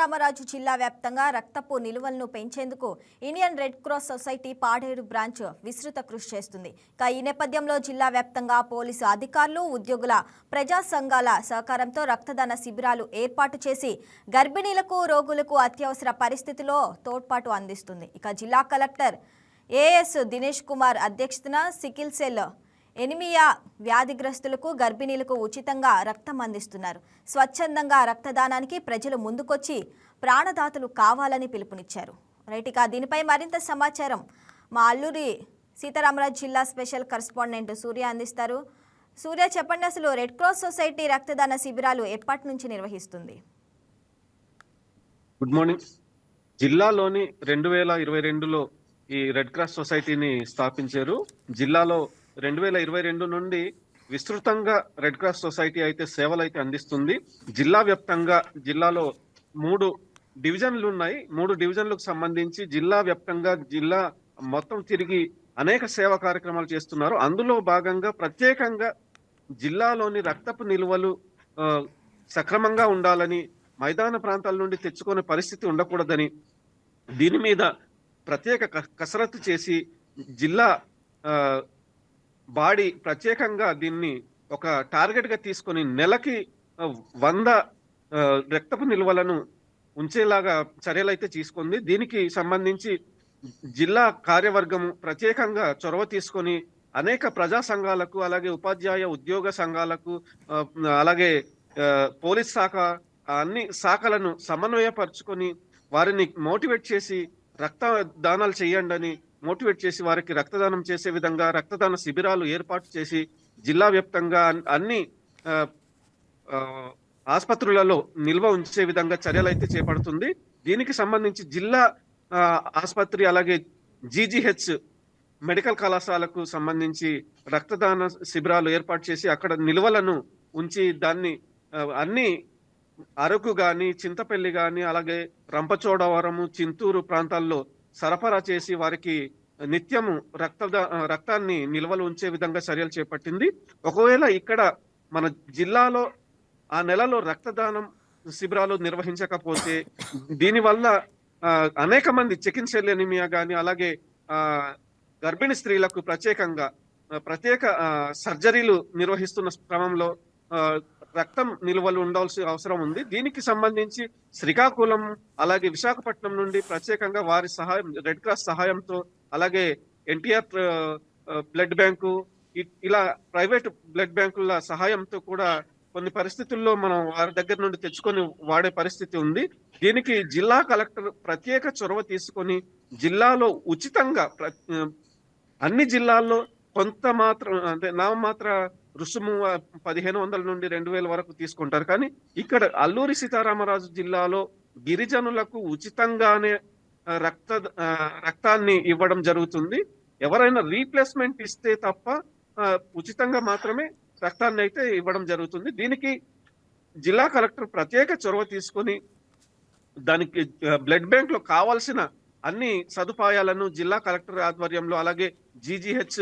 సీతారామరాజు జిల్లా వ్యాప్తంగా రక్తపు నిలువలను పెంచేందుకు Indian red cross society Paderu branch విస్తృత కృషి చేస్తుంది. ఇక ఈ నేపథ్యంలో జిల్లా వ్యాప్తంగా పోలీసు అధికారులు ఉద్యోగుల ప్రజా సంఘాల సహకారంతో రక్తదాన శిబిరాలు ఏర్పాటు చేసి గర్భిణీలకు రోగులకు అత్యవసర పరిస్థితిలో తోడ్పాటు అందిస్తుంది. ఇక జిల్లా కలెక్టర్ ఏఎస్ దినేష్ కుమార్ అధ్యక్షతన సికిల్ సెల్ ఎనిమియా వ్యాధిగ్రస్తులకు గర్భిణీలకు ఉచితంగా రక్తం అందిస్తున్నారు. స్వచ్ఛందంగా రక్తదానానికి ప్రజలు ముందుకొచ్చి ప్రాణదాతలు కావాలని పిలుపునిచ్చారు. రైట్ ఇక దీనిపై మరింత సమాచారం మా అల్లూరి సీతారామరాజు జిల్లా స్పెషల్ కరస్పాండెంట్ సూర్య అందిస్తారు. సూర్య చెప్పండి అసలు రెడ్ క్రాస్ సొసైటీ రక్తదాన శిబిరాలు ఎప్పటి నుంచి నిర్వహిస్తుంది? Good morning. జిల్లాలోని రెండు వేల ఇరవై రెండులో ఈ రెడ్ క్రాస్ సొసైటీని స్థాపించారు. జిల్లాలో రెండు వేల ఇరవై రెండు నుండి విస్తృతంగా రెడ్ క్రాస్ సొసైటీ అయితే సేవలు అయితే అందిస్తుంది. జిల్లా వ్యాప్తంగా జిల్లాలో మూడు డివిజన్లు ఉన్నాయి. మూడు డివిజన్లకు సంబంధించి జిల్లా వ్యాప్తంగా జిల్లా మొత్తం తిరిగి అనేక సేవా కార్యక్రమాలు చేస్తున్నారు. అందులో భాగంగా ప్రత్యేకంగా జిల్లాలోని రక్తపు నిల్వలు సక్రమంగా ఉండాలని మైదాన ప్రాంతాల నుండి తెచ్చుకునే పరిస్థితి ఉండకూడదని దీని మీద ప్రత్యేక క- కసరత్తు చేసి జిల్లా బాడీ ప్రత్యేకంగా దీన్ని ఒక టార్గెట్గా తీసుకొని నెలకి వంద రక్తపు నిల్వలను ఉంచేలాగా చర్యలు అయితే తీసుకుంది. దీనికి సంబంధించి జిల్లా కార్యవర్గం ప్రత్యేకంగా చొరవ తీసుకొని అనేక ప్రజా సంఘాలకు అలాగే ఉపాధ్యాయ ఉద్యోగ సంఘాలకు అలాగే పోలీస్ శాఖ అన్ని శాఖలను సమన్వయపరుచుకొని వారిని మోటివేట్ చేసి రక్త దానాలు చేయండి అని మోటివేట్ చేసి వారికి రక్తదానం చేసే విధంగా రక్తదాన శిబిరాలు ఏర్పాటు చేసి జిల్లా వ్యాప్తంగా అన్ని ఆసుపత్రులలో నిల్వ ఉంచే విధంగా చర్యలు అయితే చేపడుతుంది. దీనికి సంబంధించి జిల్లా ఆసుపత్రి అలాగే జీజీహెచ్ మెడికల్ కళాశాలకు సంబంధించి రక్తదాన శిబిరాలు ఏర్పాటు చేసి అక్కడ నిల్వలను ఉంచి దాన్ని అన్ని అరకు గాని చింతపల్లి గాని అలాగే రంపచోడవరము చింతూరు ప్రాంతాల్లో సరఫరా చేసి వారికి నిత్యము రక్త రక్తాన్ని నిల్వలు ఉంచే విధంగా చర్యలు చేపట్టింది. ఒకవేళ ఇక్కడ మన జిల్లాలో ఆ నెలలో రక్తదానం శిబిరాలు నిర్వహించకపోతే దీనివల్ల అనేక మంది చికెన్ సెల్ అలాగే ఆ గర్భిణీ స్త్రీలకు ప్రత్యేకంగా ప్రత్యేక సర్జరీలు నిర్వహిస్తున్న క్రమంలో రక్తం నిల్వలు ఉండాల్సిన అవసరం ఉంది. దీనికి సంబంధించి శ్రీకాకుళం అలాగే విశాఖపట్నం నుండి ప్రత్యేకంగా వారి సహాయం రెడ్ క్రాస్ సహాయంతో అలాగే ఎన్టీఆర్ బ్లడ్ బ్యాంకు ఇ- ఇలా ప్రైవేట్ బ్లడ్ బ్యాంకుల సహాయంతో కూడా కొన్ని పరిస్థితుల్లో మనం వారి దగ్గర నుండి తెచ్చుకొని వాడే పరిస్థితి ఉంది. దీనికి జిల్లా కలెక్టర్ ప్రత్యేక చొరవ తీసుకొని జిల్లాలో ఉచితంగా ప్ర- అన్ని జిల్లాల్లో కొంత మాత్రం అంటే నామమాత్ర రుసుము పదిహేను వందల నుండి రెండు వేల వరకు తీసుకుంటారు. కానీ ఇక్కడ అల్లూరి సీతారామరాజు జిల్లాలో గిరిజనులకు ఉచితంగానే రక్త రక్తాన్ని ఇవ్వడం జరుగుతుంది. ఎవరైనా రీప్లేస్మెంట్ ఇస్తే తప్ప ఉచితంగా మాత్రమే రక్తాన్ని అయితే ఇవ్వడం జరుగుతుంది. దీనికి జిల్లా కలెక్టర్ ప్రత్యేక చొరవ తీసుకొని దానికి బ్లడ్ బ్యాంక్లో కావాల్సిన అన్ని సదుపాయాలను జిల్లా కలెక్టర్ ఆధ్వర్యంలో అలాగే జీజీహెచ్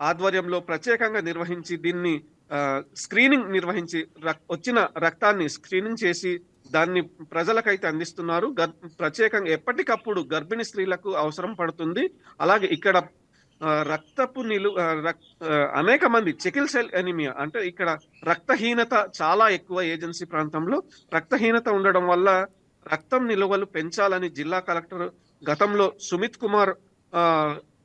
ఆధ్వర్యంలో ప్రత్యేకంగా నిర్వహించి దీన్ని స్క్రీనింగ్ నిర్వహించి రక్- వచ్చిన రక్తాన్ని స్క్రీనింగ్ చేసి దాన్ని ప్రజలకైతే అందిస్తున్నారు. ప్రత్యేకంగా ఎప్పటికప్పుడు గర్భిణీ స్త్రీలకు అవసరం పడుతుంది. అలాగే ఇక్కడ రక్తపు నిలు రక్- అనేక మంది చెకిల్ సెల్ ఎనిమియా అంటే ఇక్కడ రక్తహీనత చాలా ఎక్కువ ఏజెన్సీ ప్రాంతంలో. రక్తహీనత ఉండడం వల్ల రక్తం నిలువలు పెంచాలని జిల్లా కలెక్టర్ గతంలో సుమిత్ కుమార్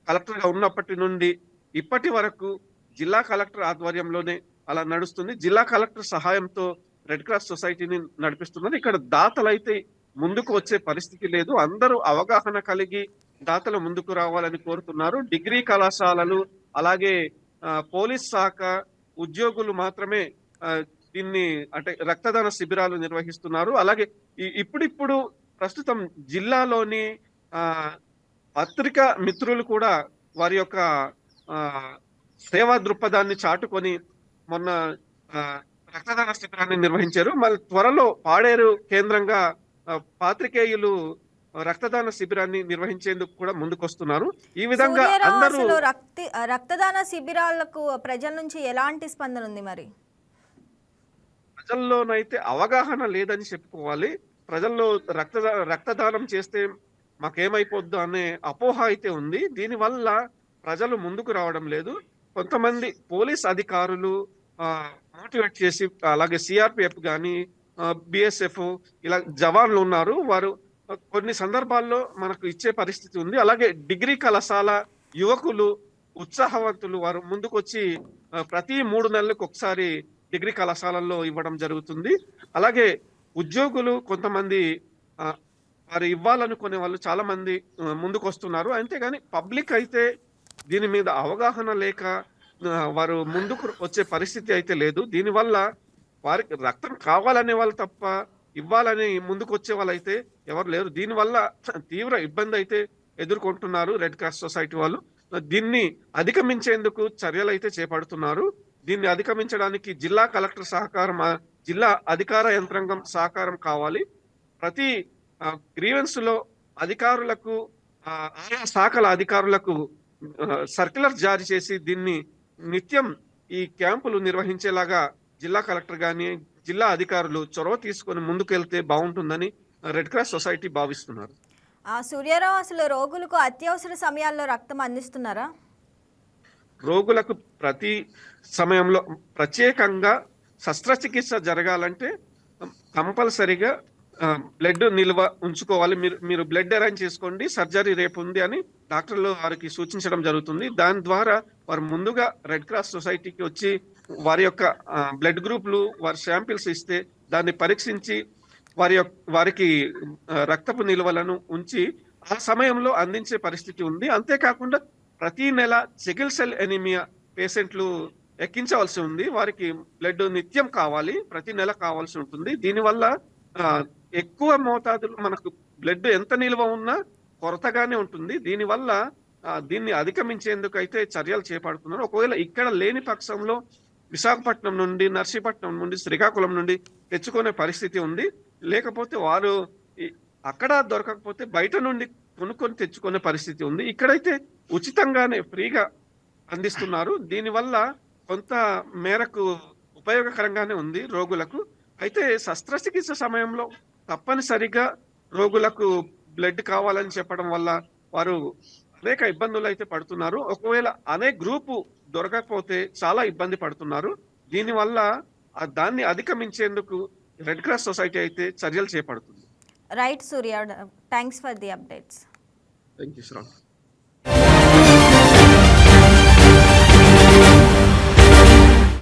కలెక్టర్గా ఉన్నప్పటి నుండి ఇప్పటి వరకు జిల్లా కలెక్టర్ ఆధ్వర్యంలోనే అలా నడుస్తుంది. జిల్లా కలెక్టర్ సహాయంతో రెడ్ క్రాస్ సొసైటీని నడిపిస్తున్నది ఇక్కడ దాతలు అయితే ముందుకు వచ్చే పరిస్థితి లేదు. అందరూ అవగాహన కలిగి దాతలు ముందుకు రావాలని కోరుతున్నారు. డిగ్రీ కళాశాలలు అలాగే పోలీస్ శాఖ ఉద్యోగులు మాత్రమే దీన్ని అంటే రక్తదాన శిబిరాలు నిర్వహిస్తున్నారు. అలాగే ఈ- ఇప్పుడిప్పుడు ప్రస్తుతం జిల్లాలోని పత్రికా మిత్రులు కూడా వారి యొక్క సేవా దృక్పథాన్ని చాటుకొని మొన్న రక్తదాన శిబిరాన్ని నిర్వహించారు. మళ్ళీ త్వరలో పాడేరు కేంద్రంగా పాత్రికేయులు రక్తదాన శిబిరాన్ని నిర్వహించేందుకు కూడా ముందుకొస్తున్నారు. ఈ విధంగా అందరూ రక్తదాన శిబిరాలకు ప్రజల నుంచి ఎలాంటి స్పందన ఉంది మరి? ప్రజల్లోనైతే అవగాహన లేదని చెప్పుకోవాలి. ప్రజల్లో రక్త రక్తదానం చేస్తే మాకేమైపోద్దు అనే అపోహ అయితే ఉంది. దీనివల్ల ప్రజలు ముందుకు రావడం లేదు. కొంతమంది పోలీస్ అధికారులు మోటివేట్ చేసి అలాగే సిఆర్పిఎఫ్ కానీ బిఎస్ఎఫ్ ఇలా జవాన్లు ఉన్నారు. వారు కొన్ని సందర్భాల్లో మనకు ఇచ్చే పరిస్థితి ఉంది. అలాగే డిగ్రీ కళాశాల యువకులు ఉత్సాహవంతులు వారు ముందుకొచ్చి ప్రతి మూడు నెలలకు ఒకసారి డిగ్రీ కళాశాలల్లో ఇవ్వడం జరుగుతుంది. అలాగే ఉద్యోగులు కొంతమంది వారు ఇవ్వాలనుకునే వాళ్ళు చాలా మంది ముందుకు వస్తున్నారు అంతేగాని పబ్లిక్ అయితే దీని మీద అవగాహన లేక వారు ముందుకు వచ్చే పరిస్థితి అయితే లేదు. దీనివల్ల వారికి రక్తం కావాలనే వాళ్ళు తప్ప ఇవ్వాలని ముందుకు వచ్చే వాళ్ళైతే ఎవరు లేరు. దీనివల్ల తీవ్ర ఇబ్బంది అయితే ఎదుర్కొంటున్నారు రెడ్ క్రాస్ సొసైటీ వాళ్ళు. దీన్ని అధిగమించేందుకు చర్యలు అయితే చేపడుతున్నారు. దీన్ని అధిగమించడానికి జిల్లా కలెక్టర్ సహకారం జిల్లా అధికార యంత్రాంగం సహకారం కావాలి. ప్రతి గ్రీవెన్స్లో అధికారులకు ఆయా శాఖల అధికారులకు సర్క్యులర్ జారీ చేసి దీన్ని నిత్యం ఈ క్యాంపులు నిర్వహించేలాగా జిల్లా కలెక్టర్ గాని జిల్లా అధికారులు చొరవ తీసుకొని ముందుకెళ్తే బాగుంటుందని రెడ్ క్రాస్ సొసైటీ భావిస్తున్నారు. ఆ సూర్యారావు అసలు రోగులకు అత్యవసర సమయాల్లో రక్తం అందిస్తున్నారా? రోగులకు ప్రతి సమయంలో ప్రత్యేకంగా శస్త్రచికిత్స జరగాలంటే కంపల్సరిగా బ్లడ్ నిల్వ ఉంచుకోవాలి. మీరు మీరు బ్లడ్ అరేంజ్ చేసుకోండి. సర్జరీ రేపు ఉంది అని డాక్టర్లు వారికి సూచించడం జరుగుతుంది. దాని ద్వారా వారు ముందుగా రెడ్ క్రాస్ సొసైటీకి వచ్చి వారి యొక్క బ్లడ్ గ్రూప్లు వారి శాంపిల్స్ ఇస్తే దాన్ని పరీక్షించి వారి యొక్క వారికి రక్తపు నిల్వలను ఉంచి ఆ సమయంలో అందించే పరిస్థితి ఉంది. అంతేకాకుండా ప్రతి నెల సిగిల్ సెల్ ఎనిమియా పేషెంట్లు ఎక్కించవలసి ఉంది. వారికి బ్లడ్ నిత్యం కావాలి. ప్రతి నెల కావాల్సి ఉంటుంది. దీనివల్ల ఎక్కువ మోతాదులో మనకు బ్లడ్ ఎంత నిల్వ ఉన్నా కొరతగానే ఉంటుంది. దీనివల్ల దీన్ని అధిగమించేందుకు అయితే చర్యలు చేపడుతున్నారు. ఒకవేళ ఇక్కడ లేని పక్షంలో విశాఖపట్నం నుండి నర్సీపట్నం నుండి శ్రీకాకుళం నుండి తెచ్చుకునే పరిస్థితి ఉంది. లేకపోతే వారు అక్కడ దొరకకపోతే బయట నుండి కొనుక్కొని తెచ్చుకునే పరిస్థితి ఉంది. ఇక్కడైతే ఉచితంగానే ఫ్రీగా అందిస్తున్నారు. దీనివల్ల కొంత మేరకు ఉపయోగకరంగానే ఉంది రోగులకు. అయితే శస్త్రచికిత్స సమయంలో తప్పనిసరిగా రోగులకు బ్లడ్ కావాలని చెప్పడం వల్ల వారు అనేక ఇబ్బందులు అయితే పడుతున్నారు. ఒకవేళ అనే గ్రూపు దొరకకపోతే చాలా ఇబ్బంది పడుతున్నారు. దీనివల్ల దాన్ని అధిగమించేందుకు రెడ్ క్రాస్ సొసైటీ అయితే చర్యలు చేపడుతుంది. Right Surya thanks for the updates. Thank you